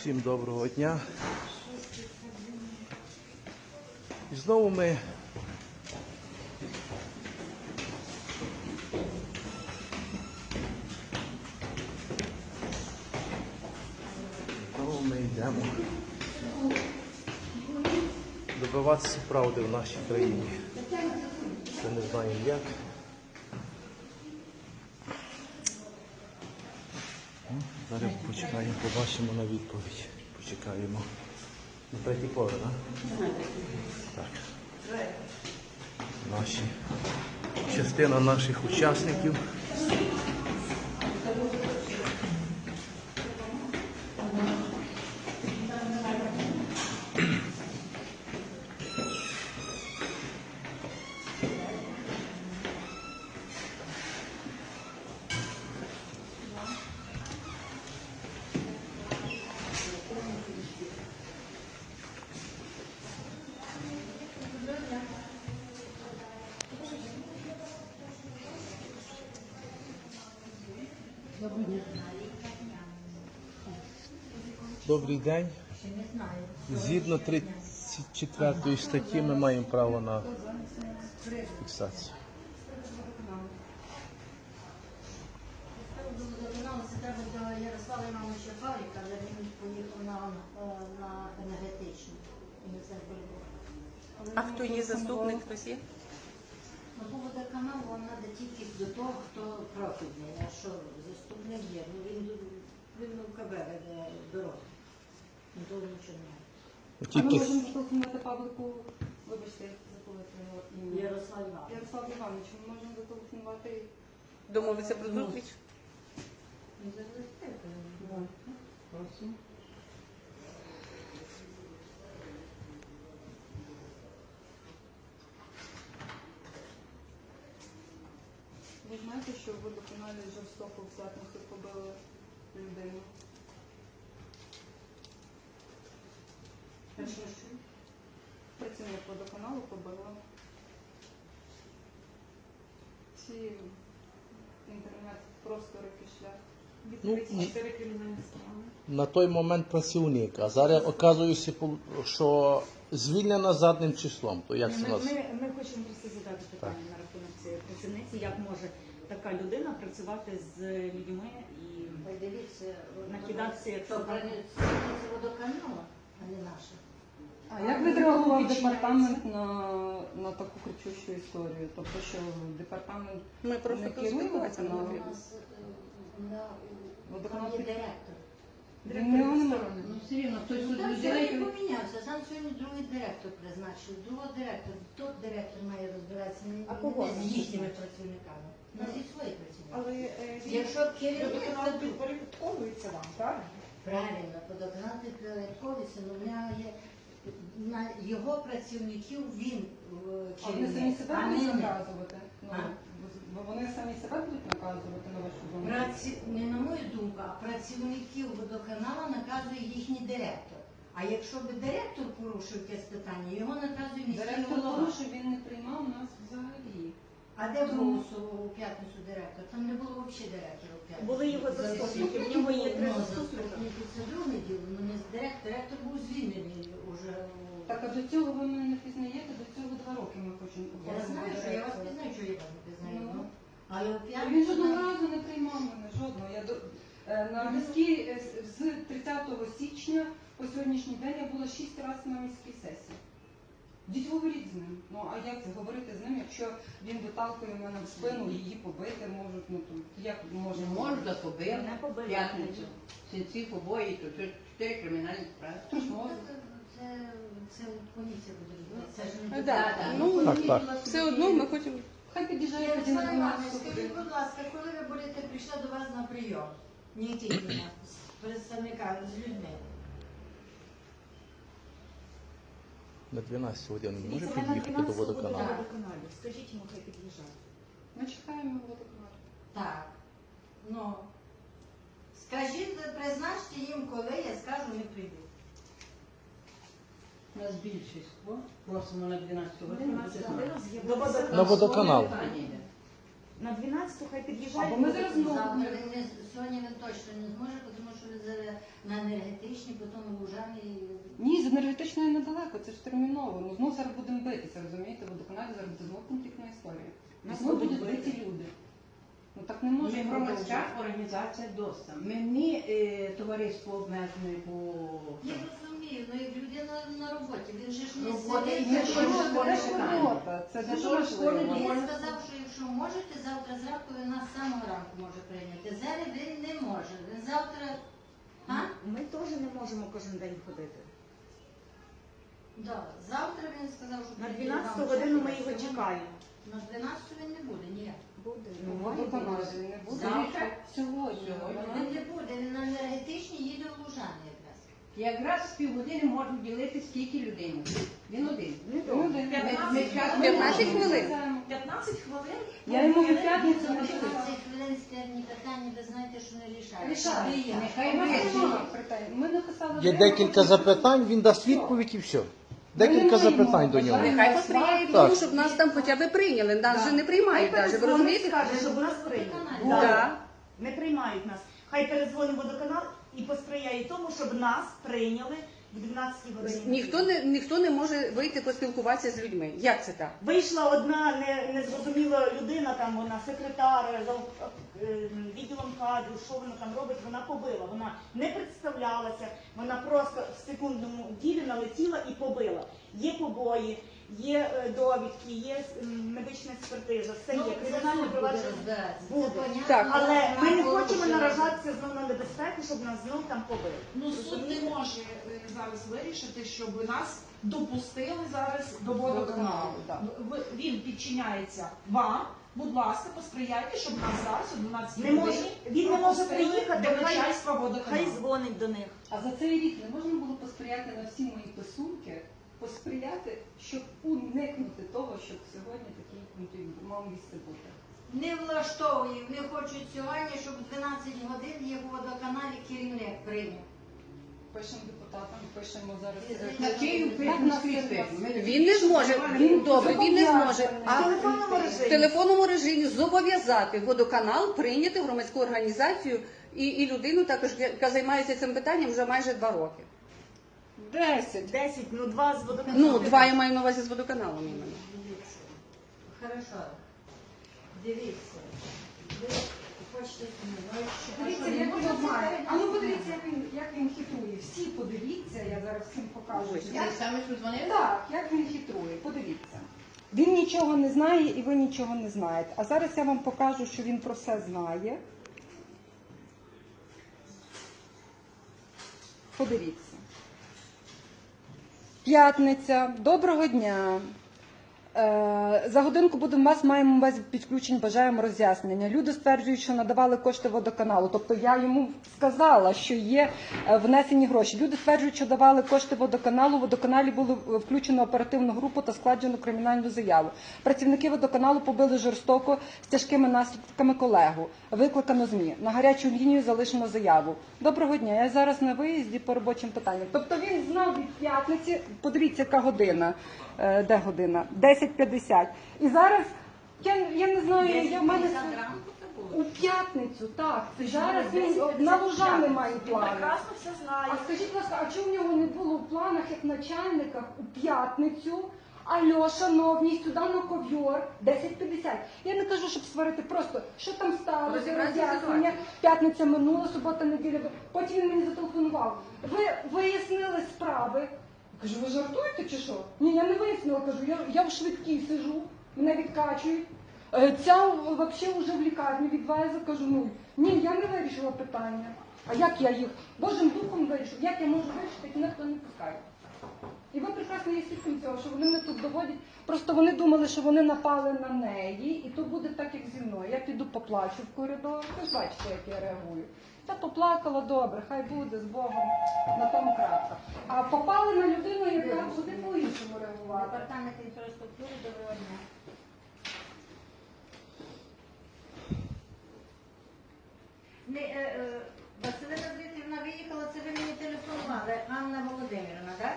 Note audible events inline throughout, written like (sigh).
Всім доброго дня. І знову ми знову ми йдемо добиватися правди в нашій країні. Ще не знаємо як. Ну, Зараз почекаємо, побачимо на відповідь. Почекаємо. На третій поверх, так? Так. Наші. Частина наших учасників. Добрий день. Згідно 34 статті ми маємо право на фіксацію. Ярослава Івановича Павліка, але він поїхав на, енергетичну. І не це було. А хто є заступник, хтось є? Ну, по водоканалу вона де тільки до того, хто профільний, а що заступник є. Ну, він, він в КБ веде дорогу. Ну, нічого немає. А ми Тільки можемо зателефонувати Павлику, вибачте, я забула його ім'я. Ярослав Іванович. Ярослав Іванович, ми можемо зателефонувати. Домовитися про зустріч? Ну, е, Просимо. Ви знаєте, що в водоканалі жорстоко в п'ятницю побили людину? Працівник водоканалу побила. Ці інтернет-простори пішля. Ну, Відкриті чотири кримінальні справи. на той момент працівник, а зараз оказується, що звільнена задним числом. То як це Ми, нас? ми, ми хочемо просто задати питання на рахунок цієї працівниці, як може така людина працювати з людьми і Ой, Дивіться, Накидатися, як собака. працівниці водоканалу, а не наша. А як відреагував департамент на, на таку кричущу історію? Тобто, що департамент Ми просто Не тут керуємо не каналом? У могли. нас на, Водоканал там є під- директор. він немає? Ну, все рівно, хтось Ну, тут там людей, сьогодні помінявся, там сьогодні другий директор призначив, другого директора. Тот директор має розбиратися не, А кого не з їхніми працівниками. У нас є свої працівники. але е, він Якщо керівник це підпорядковується вам, правильно? Правильно, підпорядковується, але в нього є на його працівників він е, А вони самі себе а не будуть наказувати? Ну, бо вони самі себе будуть наказувати на вашу думку? Праці... Не на мою думку, а працівників водоканалу наказує їхній директор. А якщо би директор порушив якесь питання, його наказує міський Директор голова. тому, що він не приймав нас взагалі. А де голосував у п'ятницю директор? Там не було взагалі директора у п'ятницю. Були його заступники, в нього є три Ну, заступника. заступники це друге діло, ну не директор. Директор був звільнений уже. Так, а до цього ви мене не впізнаєте, до цього два роки ми хочемо Я знаю, що я вас пізнаю, що я вас не пізнаю. Ну. ну. Але у Він п'ятницю... жодного разу не приймав мене, жодного. Я до... е, на міській е, з- з 30 січня по сьогоднішній день я була шість разів на міській сесії. Діть говоріть з ним. Ну а як це говорити з ним, якщо він виталкує мене в спину, її побити можуть, ну то як може не можна побив Не побили. п'ятницю. Синців обоє, то це чотири кримінальні справи. Хто? Це, це поліція буде робити. Це ж не Ну, да, ну, Так, так. Все одно ми хочемо. Хай під'їжджає тоді на Ярослав Іванович, 12 скажіть, будь ласка, коли ви будете прийшли до вас на прийом? Не тільки на з представниками, з людьми. На 12 годин не може Дивіться, під'їхати до 12 водоканалу. водоканалі. Скажіть йому, хай під'їжджає. Ми чекаємо водоканал. Так. Ну, скажіть, призначте їм, коли я скажу, не прийду. У нас більшість. О, Просимо на 12 годин. 12 буде годину знати. з'явилися. На водоканал. Питання йде. На 12 хай під'їжджає. Або ми зараз Завтра не, сьогодні він точно не зможе, тому що він зараз на енергетичній енергетичні, потім лужани. Ні, з енергетичної недалеко, це ж терміново. Ну знов зараз будемо битися, розумієте? Водоканалі зараз буде знов конфліктна історія. І Нас знов будуть будуть бити. биті люди. Ну так не може Ми громадська продовжувати. організація ДОСТА. Ми не е, товариство обмежене по Я розумію, ну як людина на роботі, він же ж не Робота сидить. шкода, Це шкода. це Це дуже важливо. Він сказав, що якщо можете, завтра зранку він нас з самого ранку може прийняти. Зараз він не може. Він завтра. А? Ми теж не можемо кожен день ходити. Да. Завтра він сказав, що На прийде 12 вам годину ми його чекаємо. На 12 він не буде, ні. Буде. Ну, Ну, має бути. буде. Завтра? Сьогодні. Він не буде, він на енергетичній їде в Лужани якраз. якраз з півгодини можуть ділити скільки людей. Він один. Ми, ми 15 хвилин. 15 хвилин. Я йому в п'ятницю Це напишу. хвилин складні питання, ви знаєте, що не рішають. Рішають. Нехай. Ми написали Є декілька запитань, він дасть відповідь і все. Декілька запитань до нього. Нехай посприяє тому, щоб нас там хоча б прийняли. Нас же не приймають навіть, ви розумієте? Скаже, щоб нас прийняли. Не приймають нас. Хай перезвонить водоканал і посприяє тому, щоб нас прийняли в 12 годині. Ніхто не ніхто не може вийти поспілкуватися з людьми. Як це так? Вийшла одна не- незрозуміла людина, там вона секретар за е, відділом кадрів, що вона там робить, вона побила. Вона не представлялася, вона просто в секундному ділі налетіла і побила. Є побої, є е, довідки, є м, медична експертиза, все Ну, є. це Кримінальне провадження буде. Так. Але ми не хочемо наражатися знов на небезпеку, щоб нас знов там побили. Ну суд не може е, зараз вирішити, щоб нас допустили зараз до водоканалу. так. Ви- Він підчиняється вам. Будь ласка, посприяйте, щоб нас зараз о 12 Не може- годині він не може пропустили приїхати, до хай- начальства Хай дзвонить до них. А за цей рік не можна було посприяти на всі мої писунки, посприяти, щоб уникнути того, щоб сьогодні такий конфлікт мав місце бути. Не влаштовує, вони хочуть сьогодні, щоб в 12 годин є в водоканалі керівник прийняв. Пишемо депутатам, пишемо зараз. Візьміть е, Він не зможе. Він добре, він не зможе. А В телефонному в режимі. телефонному режимі зобов'язати водоканал прийняти громадську організацію і, і людину також, яка займається цим питанням вже майже два роки. Десять. 10, ну два з водоканалу. Ну, два я маю на увазі з водоканалом іменно. Дивіться. Хорошо. Дивіться. Ви хочете ну, Дивіться, як він це А ну подивіться, як він, як він хитрує. Всі подивіться, я зараз всім покажу. Ви самі що дзвонили? Так, як він хитрує, подивіться. Він нічого не знає і ви нічого не знаєте. А зараз я вам покажу, що він про все знає. Подивіться. П'ятниця. Доброго дня. Е, За годинку будемо вас, маємо без підключень, бажаємо роз'яснення. Люди стверджують, що надавали кошти водоканалу. Тобто я йому сказала, що є е, внесені гроші. Люди стверджують, що давали кошти водоканалу. В водоканалі було е, включено оперативну групу та складено кримінальну заяву. Працівники водоканалу побили жорстоко з тяжкими наслідками колегу. Викликано ЗМІ. На гарячу лінію залишено заяву. Доброго дня. Я зараз на виїзді по робочим питанням. Тобто він знав від п'ятниці. Подивіться, яка година. Де година? 10.50. І зараз я, я не знаю, я в мене у п'ятницю, так. Це зараз він на лужани має Він плани. прекрасно все знає. А скажіть, будь ласка, а чому в нього не було в планах як начальника у п'ятницю? Алло, шановні, сюди на ковьор, 10.50. Я не кажу, щоб сварити, просто що там сталося, роз'яснення. П'ятниця минула, субота, неділя. Потім він мені зателефонував. Ви вияснили справи. Кажу, ви жартуєте чи що? Ні, я не вияснила, кажу, я, я в швидкій сижу, мене відкачують. Е, Ця взагалі вже в лікарні відвезла, кажу, ну ні, я не вирішила питання. А як я їх Божим духом вирішу? Як я можу вирішити, як ніхто не пускає? І ви прекрасно є свідком цього, що вони мене тут доводять. Просто вони думали, що вони напали на неї, і то буде так, як зі мною. Я піду поплачу в коридор. Ви ж бачите, як я реагую. Я поплакала добре, хай буде з Богом на тому крапка. А попали на людину, яка буде по-іншому реагувати. Департамент інфраструктури, доброго дня. Не, е, е, Василина Дмитрівна виїхала, це ви мені телефонували. Анна Володимирівна, так?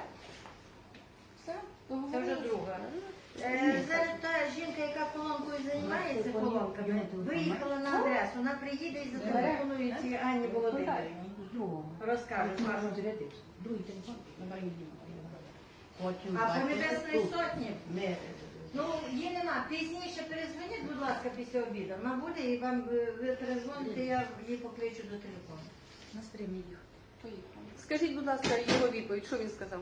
Це вже друга. Е, Зараз та жінка, яка колонкою займається колонками, виїхала на адресу, вона приїде і зателефонує цій Анні Володимирівні. Розкажуть, Можна Другий телефон, Потім А по Небесної. Сотні? Ми- Ну, її нема. Пізніше перезвоніть, будь ласка, після обіду. Вона буде і вам е, ви перезвоните, я її покличу до телефону. На стрімі їх. Скажіть, будь ласка, його відповідь, що він сказав?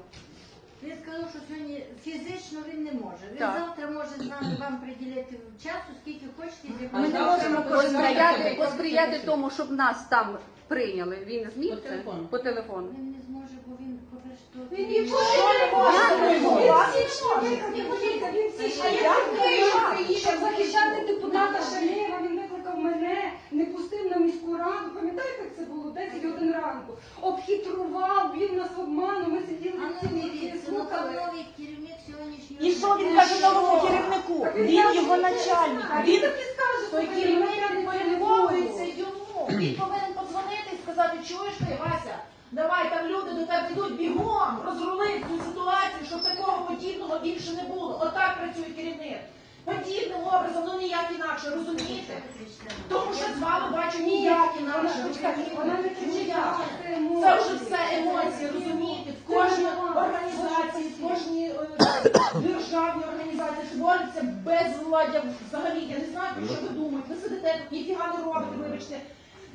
Він сказав, що сьогодні фізично він не може. Він Так. завтра може з нами вам приділити часу, скільки хочете, з Ми не можемо посприяти, посприяти тому, щоб нас там прийняли. Він зміг По це? телефону. По телефону. Він не зможе, бо він по-перше, то... Він нічого не може зробити. Він всі ще як приїхав захищати депутата Шалєва, він викликав мене, не пустив на міську раду. Пам'ятаєте, як це було 10 годин ранку? Обхитрував, він нас обманув, ми сиділи А ну всі дивіться, ну там слухали. новий керівник сьогоднішнього... І що він каже новому керівнику? Так Він каже, його що- начальник. А Він він так і скаже, Той що керівник керівник підпорядковується йому. Він повинен подзвонити і сказати, чуєш ти, Вася, давай там люди до тебе йдуть бігом, розрули цю ситуацію, щоб такого подібного більше не було. Отак працює керівник. Подібним образом, ну ніяк інакше, розумієте? Тому що з вами бачу ніяк інакше. Вона, не Ніяк. це вже все емоції, розумієте? В кожній організації, в кожній е, (coughs) державній організації твориться безвладдя. Взагалі, я не знаю, про що ви думаєте. Ви сидите ніфіга не робите, вибачте.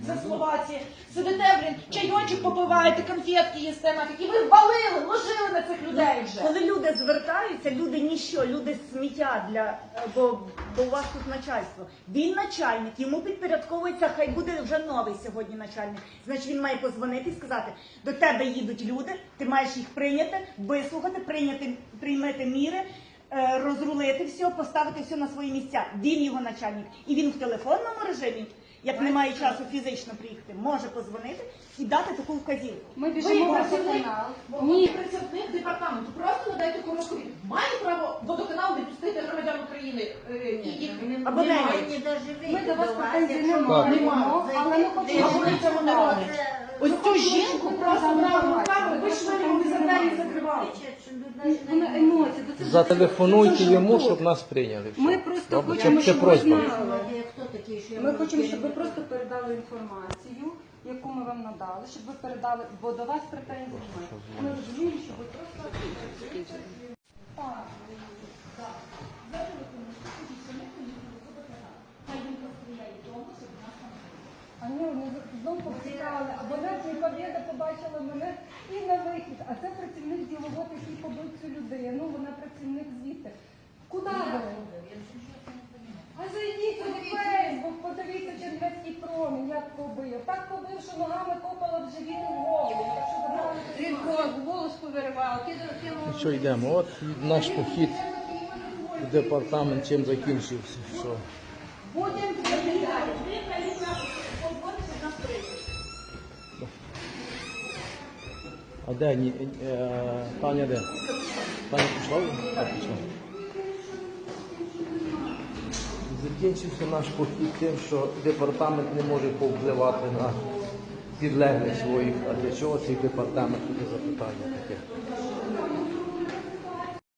За словаці. Сидите, блін, чайочок попиваєте, конфетки їсте нафіг. І ви валили, ложили на цих людей вже. Коли люди звертаються, люди ніщо, люди сміття для бо, бо у вас тут начальство. Він начальник, йому підпорядковується, хай буде вже новий сьогодні начальник. Значить, він має позвонити і сказати: до тебе їдуть люди, ти маєш їх прийняти, вислухати, прийняти, приймати міри. е, Розрулити все, поставити все на свої місця. Він його начальник. І він в телефонному режимі, як немає часу фізично приїхати, може позвонити і дати таку вказівку. Ми біжимо в працівник, водоканал. ви працівник департаменту. Просто надайте коротку. Має право водоканал не пустити громадян України е, і їх Або не. Ми до вас претензій не маємо, але ми хочемо, цього не роблять. Ось цю жінку просто брали руками, вийшли вони за двері закривали. Вона. Зателефонуйте йому, щоб нас прийняли. Все. Ми просто Добре? хочемо, Це, це щоб ви просьба. знали. Ми хочемо, щоб ви просто передали інформацію, яку ми вам надали, щоб ви передали, бо до вас претензій немає. Ми розуміємо, що ви просто А ні, вони знову повтікали, або не Побачила мене і на вихід. А це працівник діловод, який побив цю людину, вона працівник звідти. Куди ви? А зайдіть у Фейсбук, подивіться Чернівецький промінь, як побив. Так побив, що ногами копала в живіт і в голову. Так що забрали Він голос повиривав. Що йдемо? От наш похід в департамент чим закінчився. Що? Будемо А де ні, е, Таня де? Таня пішла? А, пішла. Закінчився наш похід тим, що департамент не може повпливати на підлеглих своїх. А для чого цей департамент Це запитання таке?